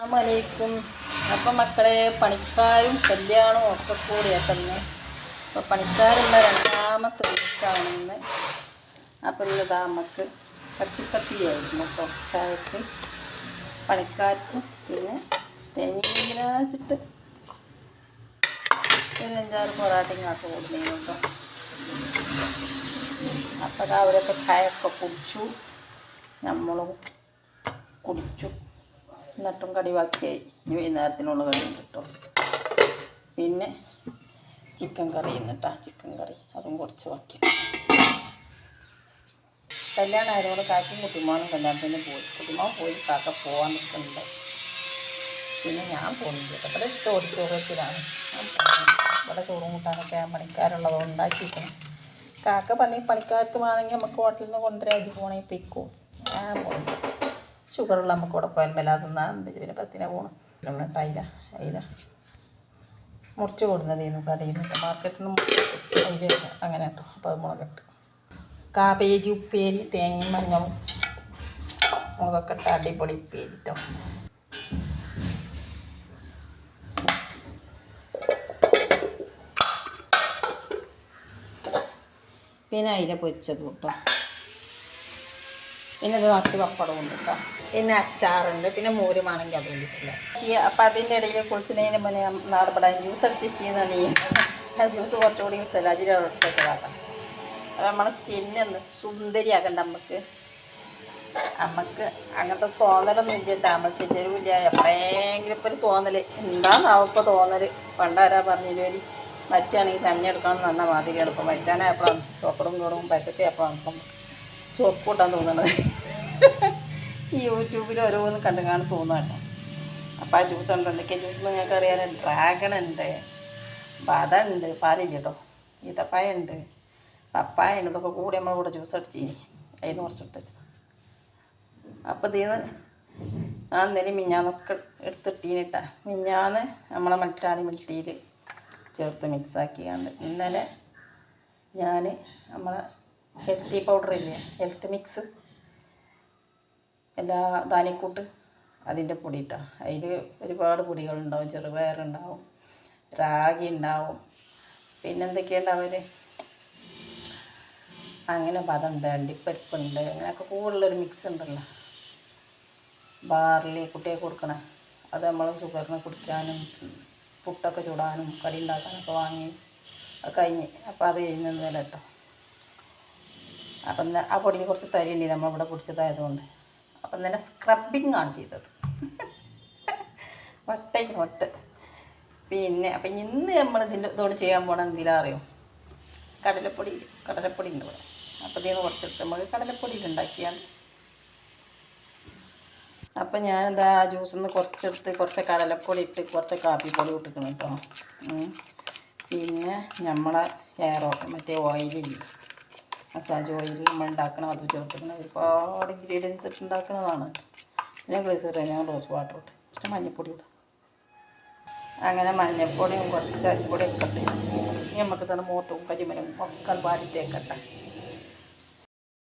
അസ്സലാമലൈക്കും. അപ്പം മക്കളെ പണിക്കാരും കല്യാണവും ഒക്കെ കൂടിയൊക്കെ ഇന്ന് അപ്പോൾ പണിക്കാരുള്ള രണ്ടാമത്തെ ദിവസമാണ് ഇന്ന് അപ്പം ഇന്ന് താമസ് കത്തിക്കത്തിയായിരുന്നു കുറച്ചായിട്ട് ചായക്ക് പണിക്കാർക്കും പിന്നെ തേങ്ങയിലാച്ചിട്ട് ഒരു അഞ്ചാറ് പൊറാട്ടയും കാക്ക കേട്ടോ. അപ്പം അവരൊക്കെ ചായ ഒക്കെ കുടിച്ചു. നമ്മളും കുടിച്ചു. എന്നിട്ടും കടി ബാക്കിയായി. ഇനി വൈകുന്നേരത്തിനുള്ള കടി കേട്ടോ. പിന്നെ ചിക്കൻ കറി എന്നിട്ടാ ചിക്കൻ കറി. അതും കുറച്ച് ബാക്കി. കല്യാണം ആയതുകൊണ്ട് കാക്കും കുട്ടിമാനും കല്യാണത്തിന് പോയി. കുട്ടിമാൻ പോയി കാക്ക പോകാൻ നിൽക്കുന്നുണ്ട്. പിന്നെ ഞാൻ പോകുന്നില്ല. ഇവിടെ ഓഡിറ്റോറിയത്തിലാണ്. ഇവിടെ ചോറും കൂട്ടാനൊക്കെ ഞാൻ പണിക്കാരുള്ളത് ഉണ്ടാക്കിയിരിക്കണം. കാക്ക പറഞ്ഞ പണിക്കാർക്ക് വേണമെങ്കിൽ നമുക്ക് ഹോട്ടലിൽ നിന്ന് കൊണ്ടുവരാൻ പോകണമെങ്കിൽ പിക്കും. ഞാൻ പോകുന്നു ഷുഗറുള്ള നമുക്ക് ഇവിടെ പോയാൽ മേലാ തിന്നാൻ പിന്നെ പത്തിനെ പോകണം എന്നിട്ട് അയില അയില. മുറിച്ച് കൊടുക്കുന്നതേന്നു കടയിൽ നിന്ന് മാർക്കറ്റിൽ നിന്ന് അയില അങ്ങനെ കേട്ടോ അപ്പോൾ അത് മുളകിട്ട് കാബേജ് ഉപ്പേരി തേങ്ങയും മഞ്ഞളും. മുളകൊക്കെ ഇട്ട് അടിപൊളി ഉപ്പേരി കേട്ടോ പിന്നെ അയില പൊരിച്ചത് കേട്ടോ പിന്നെ ഇത് നിറച്ച് പപ്പടം ഉണ്ട് കേട്ടോ പിന്നെ അച്ചാറുണ്ട് പിന്നെ മോരുമാണെങ്കിൽ അത് വേണ്ടിയിട്ടില്ല ഈ അപ്പം അതിന്റെ ഇടയിൽ കുളിച്ചതിന് മുന്നേ നാടപെടാൻ ജ്യൂസ് അടിച്ച് ചെയ്യുന്നതാണ് ഈ ജ്യൂസ് കുറച്ചുകൂടി അതിൽ വെച്ചതാക്കാം അപ്പം നമ്മുടെ സ്കിന്നൊന്ന് സുന്ദരിയാകണ്ട നമുക്ക് നമുക്ക് അങ്ങനത്തെ തോന്നലൊന്നും ഇല്ല നമ്മൾ ചെഞ്ചരുമില്ല എപ്പോഴെങ്കിലും ഇപ്പോൾ ഒരു തോന്നൽ എന്താണെന്നാവും ഇപ്പോൾ തോന്നൽ പണ്ടാരാ പറഞ്ഞില്ല ഒരു മരിച്ചാണെങ്കിൽ ചമഞ്ഞെടുക്കണം എന്ന് പറഞ്ഞ മാതിരി എളുപ്പം മരിച്ചാനായപ്പോഴാണ് ചോപ്പടും കൂടും പശത്തി അപ്പോൾ ഇപ്പം ചുവപ്പ് തോന്നണത്. ഈ യൂട്യൂബിൽ ഓരോന്ന് കണ്ടു കാണാൻ തോന്നുകയാണ് അപ്പം ആ ജ്യൂസ് ഉണ്ട്? എന്തൊക്കെ ജ്യൂസ് എന്ന് ഞങ്ങൾക്ക് അറിയാൻ ഡ്രാഗൺ ഉണ്ട് ബദ ഉണ്ട് പാലില്ല കേട്ടോ ഈത്തപ്പായ ഉണ്ട് പപ്പായ ഉണ്ട് ഇതൊക്കെ കൂടി നമ്മളെ കൂടെ ജ്യൂസ് അടിച്ചിനി അതിന് കുറച്ച് എടുത്ത് വെച്ചത് അപ്പം നിന്ന് ആ അന്നേരം മിഞ്ഞാന്നൊക്കെ എടുത്തിട്ടീനിട്ട മിഞ്ഞാന്ന് നമ്മളെ മറ്റാണി മിൽട്ടിയിൽ ചേർത്ത് മിക്സാക്കിയാണ്ട് ഇന്നലെ ഞാൻ നമ്മളെ ഹെൽത്തി പൗഡർ ഇല്ലേ? Health mix. എല്ലാ ധാന്യക്കൂട്ട് അതിന്റെ പൊടി ഇട്ടാ അതിൽ ഒരുപാട് പൊടികളുണ്ടാവും ചെറുപയറുണ്ടാവും റാഗി ഉണ്ടാവും. പിന്നെന്തൊക്കെയുണ്ടാവൽ അങ്ങനെ പദമുണ്ട് അണ്ടിപ്പരിപ്പുണ്ട് അങ്ങനെയൊക്കെ കൂടുതലൊരു മിക്സ് ഉണ്ടല്ലോ. ബാർലി കുട്ടിയെ കൊടുക്കണേ അത് നമ്മൾ ഷുഗറിന് കുടിക്കാനും പുട്ടൊക്കെ ചുടാനും കടി ഉണ്ടാക്കാനൊക്കെ വാങ്ങി അത് കഴിഞ്ഞ്. അപ്പോൾ അത് കഴിഞ്ഞ് കേട്ടോ അപ്പം ആ പൊടിയിൽ കുറച്ച് തരിയുണ്ട്. നമ്മളിവിടെ കുടിച്ചതായതുകൊണ്ട് അപ്പം തന്നെ സ്ക്രബിങ് ആണ് ചെയ്തത്. വട്ടയ്ക്ക് വട്ട് പിന്നെ അപ്പം ഇന്ന് നമ്മൾ ഇതിന്റെ ഇതോട് ചെയ്യാൻ പോകണം എന്തിനാ അറിയോ? കടലപ്പൊടി കടലപ്പൊടി ഉണ്ട് ഇവിടെ. അപ്പോൾ ഇതിൽ നിന്ന് കുറച്ചെടുത്ത് നമുക്ക് കടലപ്പൊടി ഉണ്ടാക്കിയാൽ അപ്പം ഞാനെന്താ ജ്യൂസിൽ നിന്ന് കുറച്ചെടുത്ത് കുറച്ച് കടലപ്പൊടി ഇട്ട് കുറച്ച് കാപ്പിപ്പൊടി ഇട്ടിക്കണം കേട്ടോ. പിന്നെ നമ്മളെ ഹെയർ ഓയിൽ മറ്റേ ഓയിലില്ലേ മസാജ് ഓയിൽ നമ്മൾ ഉണ്ടാക്കണം അത് ചേർത്തിക്കണം. ഒരുപാട് ഇൻഗ്രീഡിയൻസ് ഇട്ട് ഉണ്ടാക്കുന്നതാണ് പിന്നെ ഗ്ലീസറിൻ ഞാൻ റോസ് വാട്ടർ ഇട്ട്. കുറച്ച് മഞ്ഞൾപ്പൊടി ഇടും. അങ്ങനെ മഞ്ഞൾപ്പൊടിയും കുറച്ച് അരിപ്പൊടിയും ഒക്കെ ഇട്ട്. ഇനി നമുക്ക് തന്നെ മൂത്തും കരിമലും ഒക്കെ വാരി തേക്കട്ടെ